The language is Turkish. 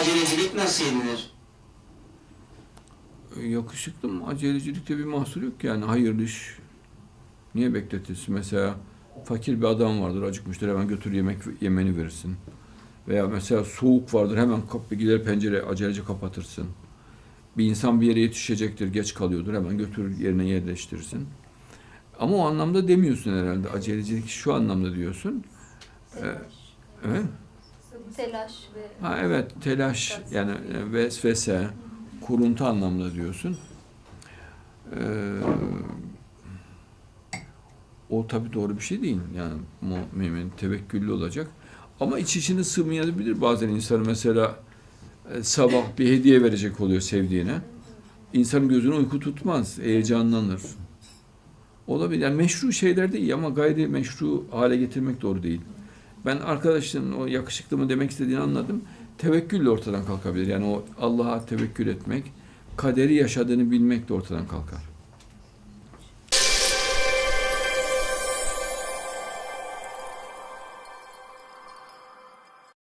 Acelecilik nasıl yenilir? Yakışıklı mı? Acelecilikte bir mahsur yok ki yani. Hayırlı iş. Niye bekletirsin? Mesela fakir bir adam vardır, acıkmıştır hemen götür yemek yemeni verirsin. Veya mesela soğuk vardır hemen kapı gider pencere acelece kapatırsın. Bir insan bir yere yetişecektir, geç kalıyordur hemen götür yerine yerleştirirsin. Ama o anlamda demiyorsun herhalde. Acelecilik şu anlamda diyorsun. Telaş. Evet. Telaş ve Ha evet telaş yani e, vesvese, kuruntu anlamda diyorsun. Ee, o tabii doğru bir şey değil. Yani mümin tevekküllü olacak. Ama iç içine sığmayabilir bazen insan mesela e, sabah bir hediye verecek oluyor sevdiğine. İnsanın gözüne uyku tutmaz, heyecanlanır. Olabilir. Yani meşru şeyler de iyi ama gayri meşru hale getirmek doğru değil. Ben arkadaşın o yakışıklı mı demek istediğini anladım. Tevekkülle ortadan kalkabilir. Yani o Allah'a tevekkül etmek, kaderi yaşadığını bilmek de ortadan kalkar.